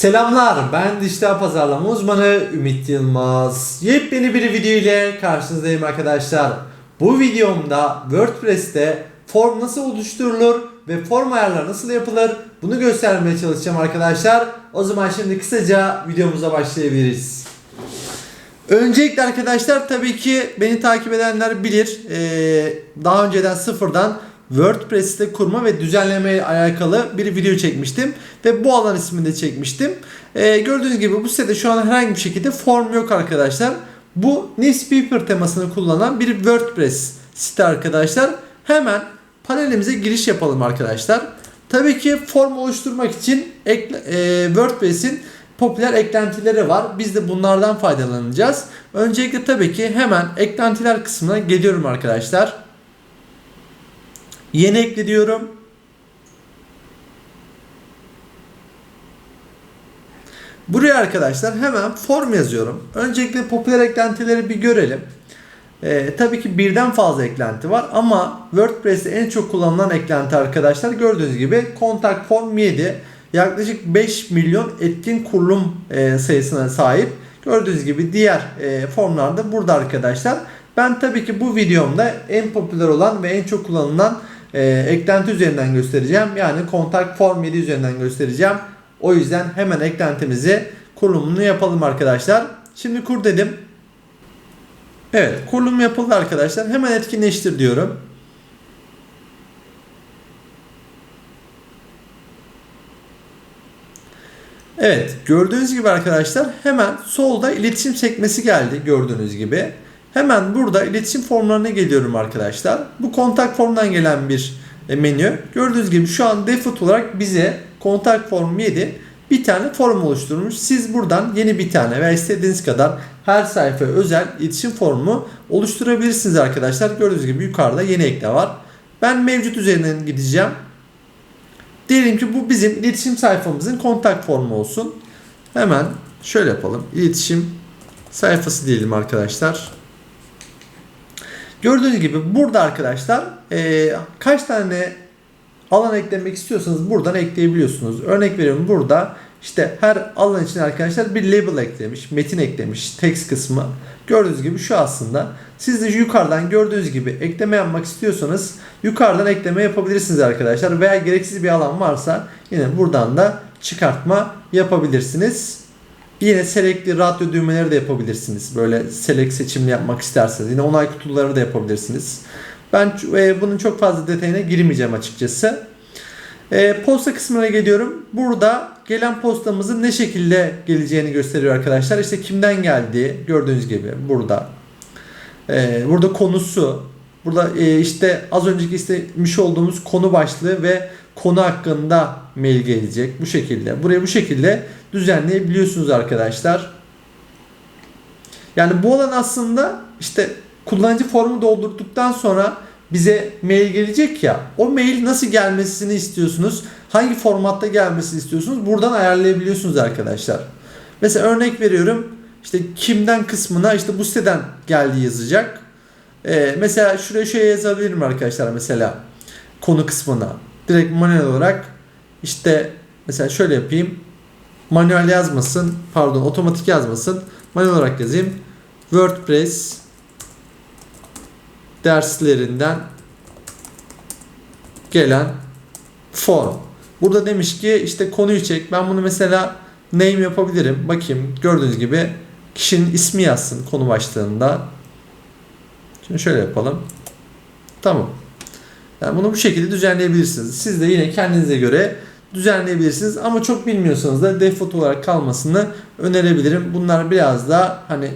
Selamlar, ben dijital pazarlama uzmanı Ümit Yılmaz. Yepyeni bir video ile karşınızdayım arkadaşlar. Bu videomda WordPress'te form nasıl oluşturulur ve form ayarları nasıl yapılır bunu göstermeye çalışacağım arkadaşlar. O zaman şimdi kısaca videomuza başlayabiliriz. Öncelikle arkadaşlar tabii ki beni takip edenler bilir. Ee, daha önceden sıfırdan WordPress'te kurma ve düzenleme ile alakalı bir video çekmiştim. Ve bu alan isminde çekmiştim. Ee, gördüğünüz gibi bu sitede şu an herhangi bir şekilde form yok arkadaşlar. Bu Newspaper temasını kullanan bir WordPress site arkadaşlar. Hemen panelimize giriş yapalım arkadaşlar. Tabii ki form oluşturmak için ekle- e, WordPress'in popüler eklentileri var. Biz de bunlardan faydalanacağız. Öncelikle tabii ki hemen eklentiler kısmına geliyorum arkadaşlar. Yeni ekle diyorum. Buraya arkadaşlar hemen form yazıyorum. Öncelikle popüler eklentileri bir görelim. Ee, tabii ki birden fazla eklenti var ama WordPress'te en çok kullanılan eklenti arkadaşlar gördüğünüz gibi Contact Form 7 yaklaşık 5 milyon etkin kurulum e, sayısına sahip. Gördüğünüz gibi diğer e, formlar da burada arkadaşlar. Ben tabii ki bu videomda en popüler olan ve en çok kullanılan e, eklenti üzerinden göstereceğim. Yani Contact Form 7 üzerinden göstereceğim. O yüzden hemen eklentimizi kurulumunu yapalım arkadaşlar. Şimdi kur dedim. Evet kurulum yapıldı arkadaşlar. Hemen etkinleştir diyorum. Evet gördüğünüz gibi arkadaşlar hemen solda iletişim sekmesi geldi gördüğünüz gibi. Hemen burada iletişim formlarına geliyorum arkadaşlar. Bu kontak formdan gelen bir e, menü. Gördüğünüz gibi şu an default olarak bize kontak form 7 bir tane form oluşturmuş. Siz buradan yeni bir tane veya istediğiniz kadar her sayfa özel iletişim formu oluşturabilirsiniz arkadaşlar. Gördüğünüz gibi yukarıda yeni ekle var. Ben mevcut üzerinden gideceğim. Diyelim ki bu bizim iletişim sayfamızın kontak formu olsun. Hemen şöyle yapalım. İletişim sayfası diyelim arkadaşlar. Gördüğünüz gibi burada arkadaşlar e, kaç tane alan eklemek istiyorsanız buradan ekleyebiliyorsunuz. Örnek veriyorum burada işte her alan için arkadaşlar bir label eklemiş, metin eklemiş, text kısmı. Gördüğünüz gibi şu aslında. Siz de yukarıdan gördüğünüz gibi ekleme yapmak istiyorsanız yukarıdan ekleme yapabilirsiniz arkadaşlar. Veya gereksiz bir alan varsa yine buradan da çıkartma yapabilirsiniz. Yine selectli radyo düğmeleri de yapabilirsiniz. Böyle select seçimli yapmak isterseniz. Yine onay kutuları da yapabilirsiniz. Ben e, bunun çok fazla detayına girmeyeceğim açıkçası. E, posta kısmına geliyorum. Burada gelen postamızın ne şekilde geleceğini gösteriyor arkadaşlar. İşte kimden geldiği gördüğünüz gibi burada. E, burada konusu. Burada e, işte az önceki istemiş olduğumuz konu başlığı ve konu hakkında mail gelecek. Bu şekilde. Buraya bu şekilde düzenleyebiliyorsunuz arkadaşlar. Yani bu olan aslında işte kullanıcı formu doldurduktan sonra bize mail gelecek ya. O mail nasıl gelmesini istiyorsunuz? Hangi formatta gelmesini istiyorsunuz? Buradan ayarlayabiliyorsunuz arkadaşlar. Mesela örnek veriyorum. İşte kimden kısmına işte bu siteden geldi yazacak. Ee, mesela şuraya şey yazabilirim arkadaşlar mesela konu kısmına. Direkt manuel olarak işte mesela şöyle yapayım. Manuel yazmasın. Pardon otomatik yazmasın. Manuel olarak yazayım. WordPress derslerinden gelen form. Burada demiş ki işte konuyu çek. Ben bunu mesela name yapabilirim. Bakayım gördüğünüz gibi kişinin ismi yazsın konu başlığında. Şimdi şöyle yapalım. Tamam. Yani bunu bu şekilde düzenleyebilirsiniz. Siz de yine kendinize göre düzenleyebilirsiniz. Ama çok bilmiyorsanız da default olarak kalmasını önerebilirim. Bunlar biraz da hani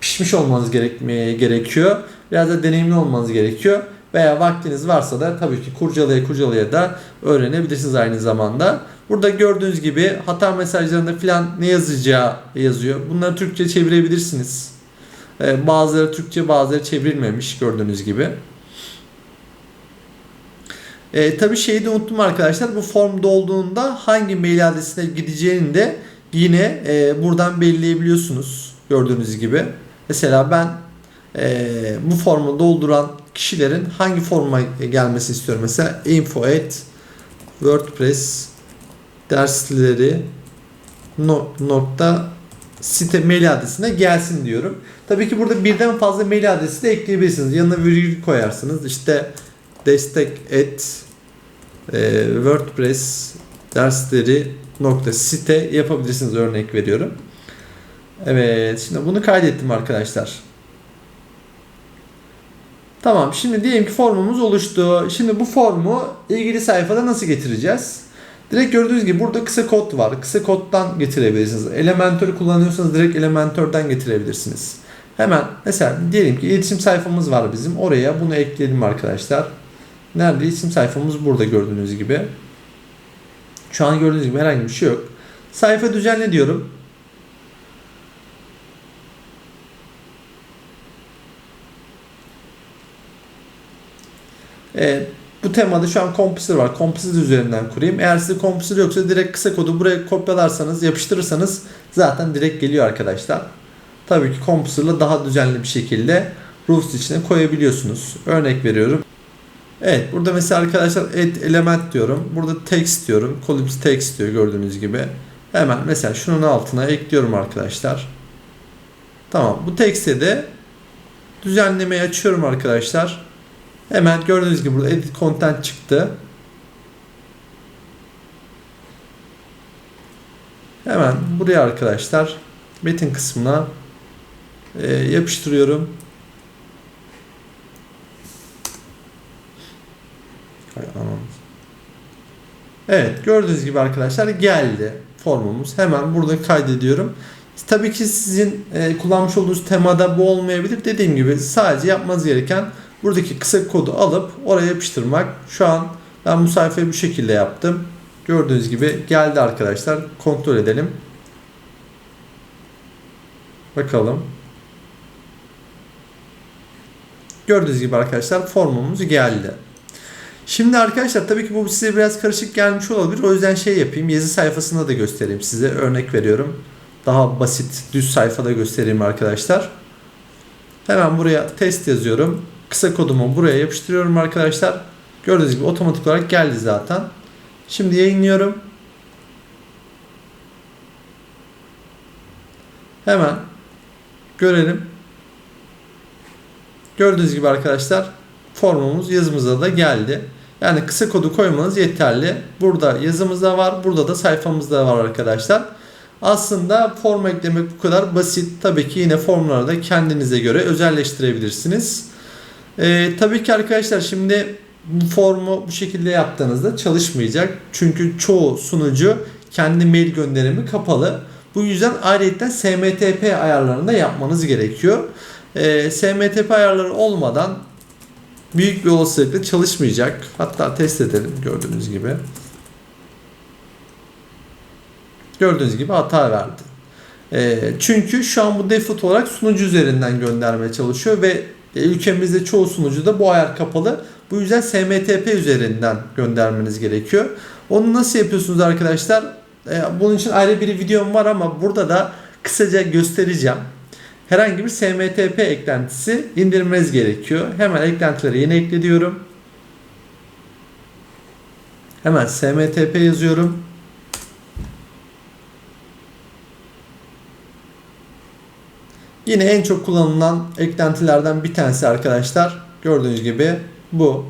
pişmiş olmanız gerekmeye gerekiyor. Biraz da deneyimli olmanız gerekiyor. Veya vaktiniz varsa da tabii ki kurcalaya kurcalaya da öğrenebilirsiniz aynı zamanda. Burada gördüğünüz gibi hata mesajlarında filan ne yazacağı yazıyor. Bunları Türkçe çevirebilirsiniz. Ee, bazıları Türkçe bazıları çevrilmemiş gördüğünüz gibi. Ee, tabii şeyi de unuttum arkadaşlar. Bu form dolduğunda hangi mail adresine gideceğini de yine e, buradan belirleyebiliyorsunuz. Gördüğünüz gibi. Mesela ben e, bu formu dolduran kişilerin hangi forma gelmesi istiyorum. Mesela info at wordpress dersleri no- nokta site mail adresine gelsin diyorum. Tabii ki burada birden fazla mail adresi de ekleyebilirsiniz. Yanına virgül koyarsınız. İşte destek et e, WordPress dersleri nokta site yapabilirsiniz örnek veriyorum. Evet şimdi bunu kaydettim arkadaşlar. Tamam şimdi diyelim ki formumuz oluştu. Şimdi bu formu ilgili sayfada nasıl getireceğiz? Direkt gördüğünüz gibi burada kısa kod var. Kısa koddan getirebilirsiniz. Elementor'u kullanıyorsanız direkt Elementor'dan getirebilirsiniz. Hemen mesela diyelim ki iletişim sayfamız var bizim. Oraya bunu ekleyelim arkadaşlar. Nerede iletişim sayfamız burada gördüğünüz gibi. Şu an gördüğünüz gibi herhangi bir şey yok. Sayfa düzenle diyorum. Evet, bu temada şu an Composer var. Composer üzerinden kurayım. Eğer sizde Composer yoksa direkt kısa kodu buraya kopyalarsanız, yapıştırırsanız zaten direkt geliyor arkadaşlar. Tabii ki Composer'la daha düzenli bir şekilde Roots içine koyabiliyorsunuz. Örnek veriyorum. Evet burada mesela arkadaşlar add element diyorum. Burada text diyorum. Columns text diyor gördüğünüz gibi. Hemen mesela şunun altına ekliyorum arkadaşlar. Tamam bu text'e de düzenlemeyi açıyorum arkadaşlar. Hemen gördüğünüz gibi burada edit content çıktı. Hemen buraya arkadaşlar metin kısmına e, yapıştırıyorum. Evet gördüğünüz gibi arkadaşlar geldi formumuz. Hemen burada kaydediyorum. Tabii ki sizin e, kullanmış olduğunuz temada bu olmayabilir. Dediğim gibi sadece yapmanız gereken buradaki kısa kodu alıp oraya yapıştırmak. Şu an ben bu sayfayı bu şekilde yaptım. Gördüğünüz gibi geldi arkadaşlar. Kontrol edelim. Bakalım. Gördüğünüz gibi arkadaşlar formumuz geldi. Şimdi arkadaşlar tabii ki bu size biraz karışık gelmiş olabilir. O yüzden şey yapayım. Yazı sayfasında da göstereyim size. Örnek veriyorum. Daha basit düz sayfada göstereyim arkadaşlar. Hemen buraya test yazıyorum. Kısa kodumu buraya yapıştırıyorum arkadaşlar. Gördüğünüz gibi otomatik olarak geldi zaten. Şimdi yayınlıyorum. Hemen görelim. Gördüğünüz gibi arkadaşlar formumuz yazımıza da geldi. Yani kısa kodu koymanız yeterli. Burada yazımız da var. Burada da sayfamız da var arkadaşlar. Aslında form eklemek bu kadar basit. Tabii ki yine formları da kendinize göre özelleştirebilirsiniz. Ee, tabii ki arkadaşlar şimdi bu formu bu şekilde yaptığınızda çalışmayacak. Çünkü çoğu sunucu kendi mail gönderimi kapalı. Bu yüzden ayrıca SMTP ayarlarını da yapmanız gerekiyor. Ee, SMTP ayarları olmadan büyük bir olasılıkla çalışmayacak. Hatta test edelim gördüğünüz gibi. Gördüğünüz gibi hata verdi. E, çünkü şu an bu default olarak sunucu üzerinden göndermeye çalışıyor ve ülkemizde çoğu sunucu da bu ayar kapalı. Bu yüzden SMTP üzerinden göndermeniz gerekiyor. Onu nasıl yapıyorsunuz arkadaşlar? E, bunun için ayrı bir videom var ama burada da kısaca göstereceğim. Herhangi bir SMTP eklentisi indirmeniz gerekiyor. Hemen eklentileri yeni ekle diyorum. Hemen SMTP yazıyorum. Yine en çok kullanılan eklentilerden bir tanesi arkadaşlar. Gördüğünüz gibi bu.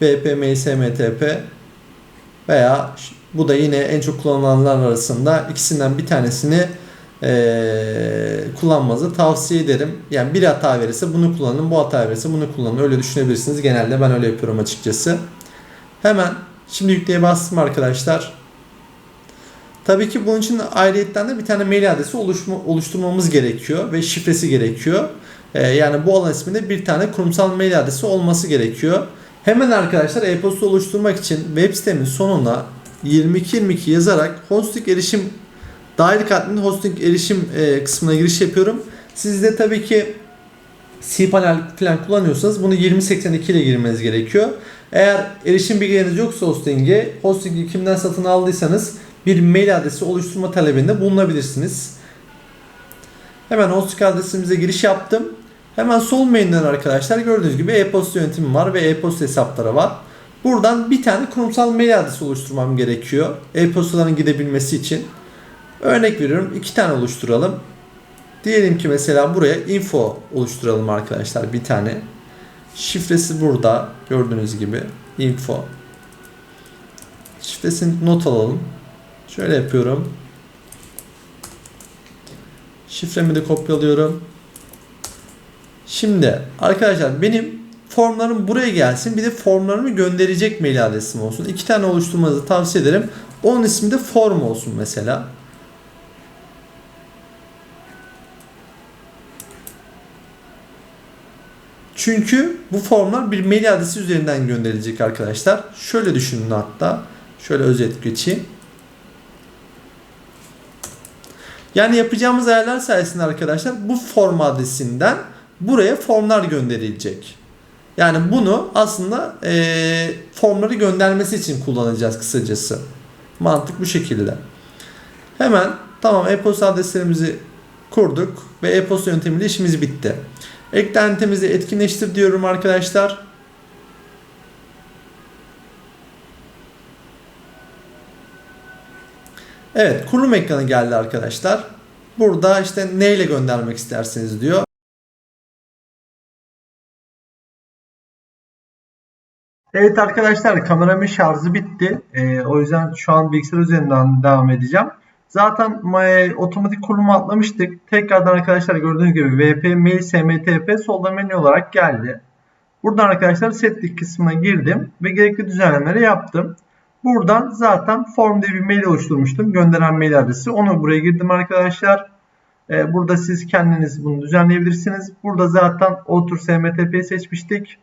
BPM SMTP veya bu da yine en çok kullanılanlar arasında ikisinden bir tanesini ee, kullanmanızı tavsiye ederim. Yani bir hata verirse bunu kullanın, bu hata verirse bunu kullanın. Öyle düşünebilirsiniz. Genelde ben öyle yapıyorum açıkçası. Hemen şimdi yükleye bastım arkadaşlar. Tabii ki bunun için ayrıyetten de bir tane mail adresi oluşma, oluşturmamız gerekiyor ve şifresi gerekiyor. Ee, yani bu alan isminde bir tane kurumsal mail adresi olması gerekiyor. Hemen arkadaşlar e-posta oluşturmak için web sitemin sonuna 2222 yazarak hosting erişim Dahil admin hosting erişim e, kısmına giriş yapıyorum. Siz de tabii ki cPanel falan kullanıyorsanız bunu 2082 ile girmeniz gerekiyor. Eğer erişim bilgileriniz yoksa hosting'e, hosting'i kimden satın aldıysanız bir mail adresi oluşturma talebinde bulunabilirsiniz. Hemen hosting adresimize giriş yaptım. Hemen sol menüden arkadaşlar gördüğünüz gibi e-posta yönetimi var ve e-posta hesapları var. Buradan bir tane kurumsal mail adresi oluşturmam gerekiyor. E-postaların gidebilmesi için. Örnek veriyorum iki tane oluşturalım. Diyelim ki mesela buraya info oluşturalım arkadaşlar bir tane. Şifresi burada gördüğünüz gibi info. Şifresini not alalım. Şöyle yapıyorum. Şifremi de kopyalıyorum. Şimdi arkadaşlar benim formlarım buraya gelsin. Bir de formlarımı gönderecek mail adresim olsun. İki tane oluşturmanızı tavsiye ederim. Onun ismi de form olsun mesela. Çünkü bu formlar bir mail adresi üzerinden gönderilecek arkadaşlar. Şöyle düşünün hatta. Şöyle özet geçeyim. Yani yapacağımız ayarlar sayesinde arkadaşlar bu form adresinden buraya formlar gönderilecek. Yani bunu aslında e, formları göndermesi için kullanacağız kısacası. Mantık bu şekilde. Hemen tamam e-posta adreslerimizi kurduk ve e-posta yöntemiyle işimiz bitti. Eklentimizi etkinleştir diyorum arkadaşlar. Evet kurulum ekranı geldi arkadaşlar. Burada işte neyle göndermek isterseniz diyor. Evet arkadaşlar kameramın şarjı bitti. Ee, o yüzden şu an bilgisayar üzerinden devam edeceğim. Zaten e, otomatik kurulumu atlamıştık. Tekrardan arkadaşlar gördüğünüz gibi VP mail SMTP solda menü olarak geldi. Buradan arkadaşlar setlik kısmına girdim ve gerekli düzenlemeleri yaptım. Buradan zaten form diye bir mail oluşturmuştum. Gönderen mail adresi. Onu buraya girdim arkadaşlar. Ee, burada siz kendiniz bunu düzenleyebilirsiniz. Burada zaten otur SMTP'yi seçmiştik.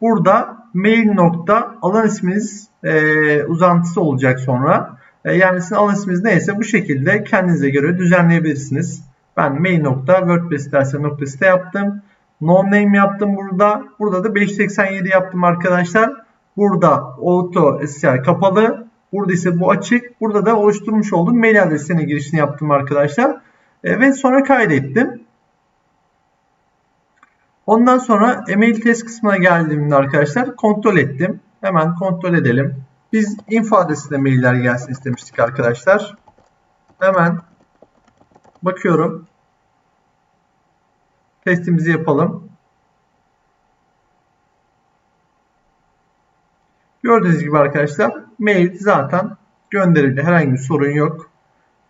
Burada mail nokta alan isminiz e, uzantısı olacak sonra. E, yani sizin alan neyse bu şekilde kendinize göre düzenleyebilirsiniz. Ben mail nokta WordPress dersi nokta site yaptım. No name yaptım burada. Burada da 587 yaptım arkadaşlar. Burada auto SSL kapalı. Burada ise bu açık. Burada da oluşturmuş olduğum mail adresine girişini yaptım arkadaşlar. E, ve sonra kaydettim. Ondan sonra email test kısmına geldiğimde arkadaşlar kontrol ettim. Hemen kontrol edelim. Biz info adresine mailler gelsin istemiştik arkadaşlar. Hemen bakıyorum. Testimizi yapalım. Gördüğünüz gibi arkadaşlar mail zaten gönderildi. Herhangi bir sorun yok.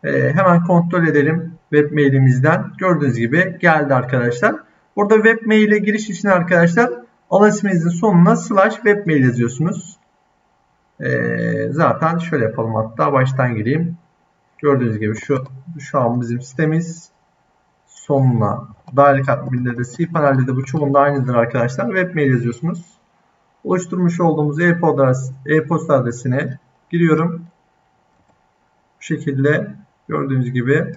Ee, hemen kontrol edelim web mailimizden. Gördüğünüz gibi geldi arkadaşlar. Burada web mail'e giriş için arkadaşlar alan isminizin sonuna slash webmail yazıyorsunuz. Ee, zaten şöyle yapalım hatta baştan gireyim. Gördüğünüz gibi şu şu an bizim sitemiz sonuna dahil katlı bildiride C panelde de bu çoğunda aynıdır arkadaşlar. Webmail yazıyorsunuz. Oluşturmuş olduğumuz e-posta adresine giriyorum. Bu şekilde gördüğünüz gibi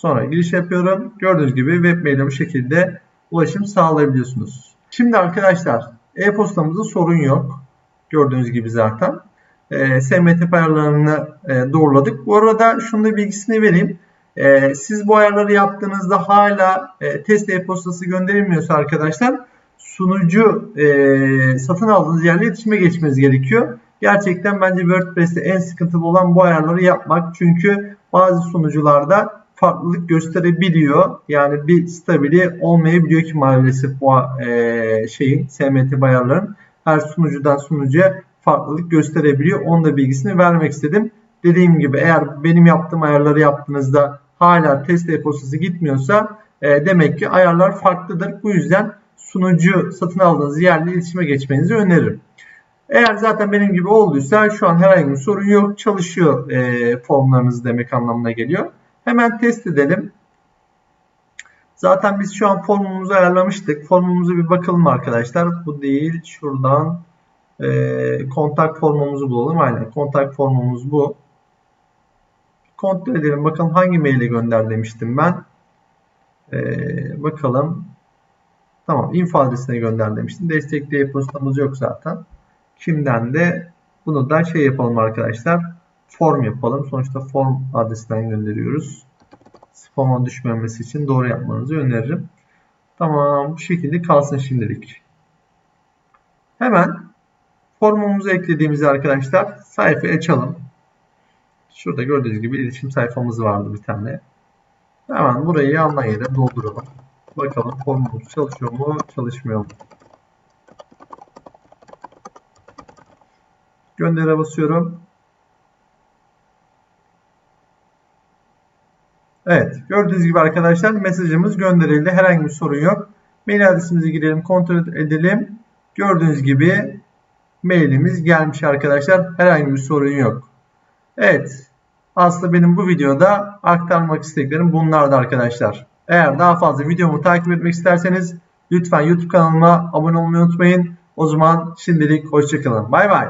Sonra giriş yapıyorum. Gördüğünüz gibi webmail'e bu şekilde ulaşım sağlayabiliyorsunuz. Şimdi arkadaşlar e-postamızda sorun yok. Gördüğünüz gibi zaten. E, SMTP ayarlarını e, doğruladık. Bu arada şunu da bilgisini vereyim. E, siz bu ayarları yaptığınızda hala e, test e-postası gönderilmiyorsa arkadaşlar sunucu e, satın aldığınız yerle iletişime geçmeniz gerekiyor. Gerçekten bence WordPress'te en sıkıntılı olan bu ayarları yapmak. Çünkü bazı sunucularda farklılık gösterebiliyor. Yani bir stabili olmayabiliyor ki maalesef bu e, şeyin SMT ayarların her sunucudan sunucuya farklılık gösterebiliyor. Onun da bilgisini vermek istedim. Dediğim gibi eğer benim yaptığım ayarları yaptığınızda hala test e-postası gitmiyorsa e, demek ki ayarlar farklıdır. Bu yüzden sunucu satın aldığınız yerle iletişime geçmenizi öneririm. Eğer zaten benim gibi olduysa şu an herhangi bir sorun yok. Çalışıyor e, formlarınız demek anlamına geliyor. Hemen test edelim. Zaten biz şu an formumuzu ayarlamıştık. Formumuzu bir bakalım arkadaşlar. Bu değil. Şuradan e, kontak formumuzu bulalım. Aynen kontak formumuz bu. Kontrol edelim. Bakalım hangi maile gönder demiştim ben. E, bakalım. Tamam. info adresine gönder demiştim. Destekli e-postamız yok zaten. Kimden de bunu da şey yapalım arkadaşlar form yapalım. Sonuçta form adresinden gönderiyoruz. Spam'a düşmemesi için doğru yapmanızı öneririm. Tamam bu şekilde kalsın şimdilik. Hemen formumuzu eklediğimizi arkadaşlar sayfayı açalım. Şurada gördüğünüz gibi iletişim sayfamız vardı bir tane. Hemen burayı yandan yere dolduralım. Bakalım formumuz çalışıyor mu, çalışmıyor mu? Göndere basıyorum. Evet, gördüğünüz gibi arkadaşlar mesajımız gönderildi. Herhangi bir sorun yok. Mail adresimizi girelim, kontrol edelim. Gördüğünüz gibi mailimiz gelmiş arkadaşlar. Herhangi bir sorun yok. Evet, aslında benim bu videoda aktarmak istediklerim bunlardı arkadaşlar. Eğer daha fazla videomu takip etmek isterseniz lütfen YouTube kanalıma abone olmayı unutmayın. O zaman şimdilik hoşçakalın. Bay bay.